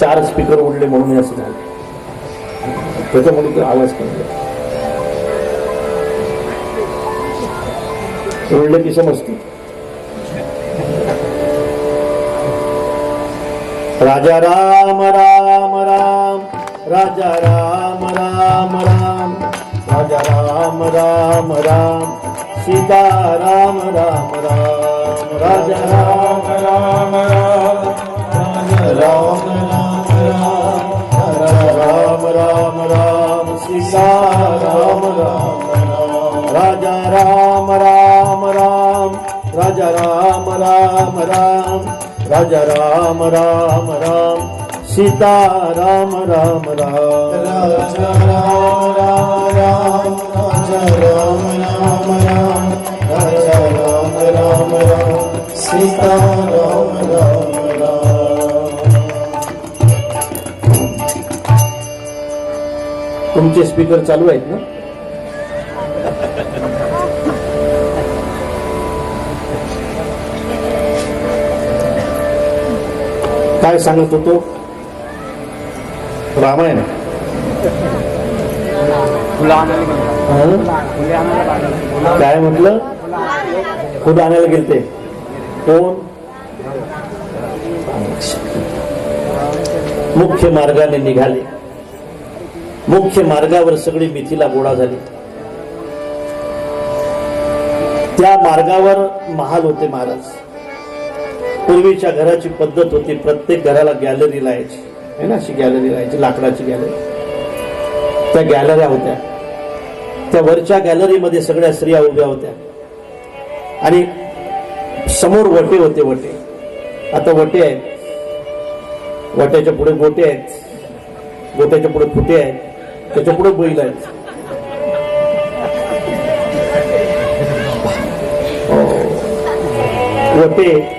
चार स्पीकर उडले म्हणून असं झालं त्याच्यामुळे तो आवाज कमी उडले की समजते राजा राम राम राम राजा राम राम राम राजा राम राम राम सीता राम राम राम राजा राम राम राम राजा राम राम राम राजा राम राम राम सीता राम राम राम राजा राम राम राम राजा राम राम राम राजा राम राम राम सीता राम राम राम तुमचे स्पीकर चालू आहेत ना काय सांगत होतो? रामायण? काय म्हटलं? खुद आणायला गेलते. कोण? मुख्य मार्गाने निघाले. मुख्य मार्गावर सगळी मिथिला गोळा झाली. त्या मार्गावर महाल होते महाराज. पूर्वीच्या घराची पद्धत होती प्रत्येक घराला गॅलरी लायची आहे ना? अशी गॅलरी लायची लाकडाची गॅलरी त्या गॅलऱ्या होत्या. त्या वरच्या गॅलरीमध्ये सगळ्या स्त्रिया उभ्या होत्या. आणि समोर वटे होते वटे. आता वटे आहेत. वट्याच्या पुढे गोटे आहेत. गोट्याच्या पुढे फुटे आहेत. त्याच्या पुढे बैल आहेत. हो. वटे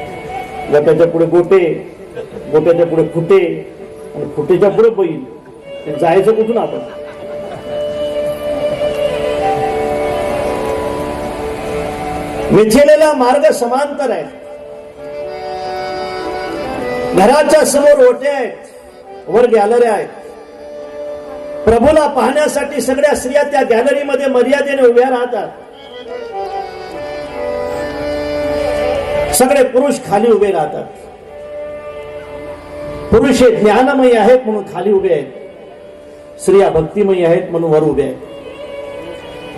गोट्याच्या पुढे गोटे गोट्याच्या पुढे फुटे आणि फुटेच्या पुढे बैल. ते जायचं कुठून आपण? मिथिलेला मार्ग समांतर आहे. घराच्या समोर ओटे आहेत वर गॅलऱ्या आहेत. प्रभूला पाहण्यासाठी सगळ्या स्त्रिया त्या गॅलरीमध्ये मर्यादेने उभ्या राहतात. सगळे पुरुष खाली उभे राहतात. पुरुष हे ज्ञानमयी आहेत म्हणून खाली उभे आहेत. स्त्रिया भक्तिमयी आहेत म्हणून वर उभे आहेत.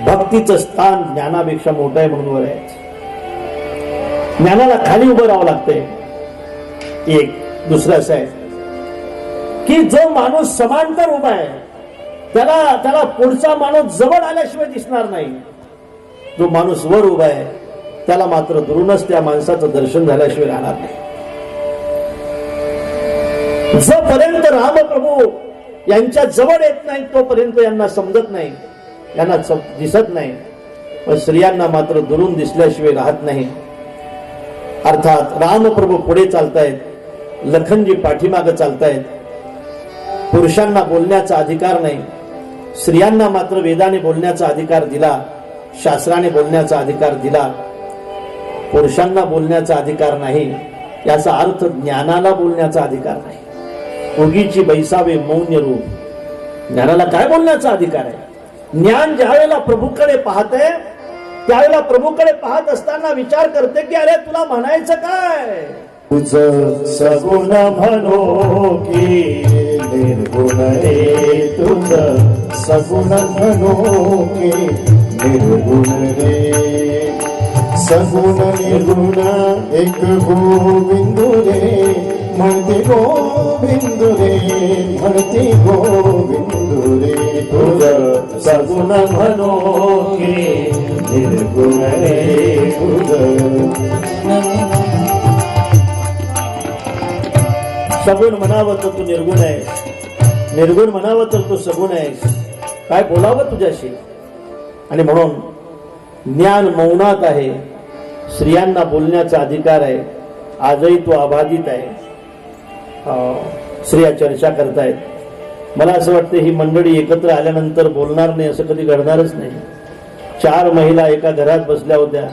भक्तीचं स्थान ज्ञानापेक्षा मोठं आहे म्हणून वर आहे. ज्ञानाला खाली उभं राहावं लागतंय. एक दुसरं असं आहे की जो माणूस समांतर उभा आहे त्याला त्याला पुढचा माणूस जवळ आल्याशिवाय दिसणार नाही. जो माणूस वर उभा आहे त्याला मात्र दुरूनच त्या माणसाचं दर्शन झाल्याशिवाय राहणार नाही. जोपर्यंत रामप्रभू यांच्या जवळ येत नाही तोपर्यंत यांना समजत नाही यांना दिसत नाही. पण स्त्रियांना मात्र दुरून दिसल्याशिवाय राहत नाही. अर्थात रामप्रभू पुढे चालतायत लखनजी पाठीमागं चालतायत. पुरुषांना बोलण्याचा अधिकार नाही. स्त्रियांना मात्र वेदाने बोलण्याचा अधिकार दिला शास्त्राने बोलण्याचा अधिकार दिला. पुरुषांना बोलण्याचा अधिकार नाही याचा अर्थ ज्ञानाला बोलण्याचा अधिकार नाही. उगीची बैसावे मौन्य रूप. ज्ञानाला काय बोलण्याचा अधिकार आहे? ज्ञान ज्या वेळेला प्रभूकडे पाहते त्यावेळेला प्रभूकडे पाहत असताना विचार करते की अरे तुला म्हणायचं काय? तुझ सगुण म्हणो की निर्गुण रे तुझ सगुण म्हणो की निर्गुण रे सगुण निर्गुण एक गोविंदु रे म्हणते गोविंदु रे म्हणते गोविंदु रे तुझ सगुण म्हणो निर्गुण रे तुझ. सगुण म्हणावं तर तू निर्गुण आहेस. निर्गुण म्हणावं तर तू सगुण आहेस. काय बोलावं तुझ्याशी? आणि म्हणून ज्ञान मौनात आहे. स्त्रियांना बोलण्याचा अधिकार आहे. आजही तो अबाधित आहे. स्त्रिया चर्चा करतायत. मला असं वाटतं ही मंडळी एकत्र आल्यानंतर बोलणार नाही असं कधी घडणारच नाही. चार महिला एका घरात बसल्या होत्या.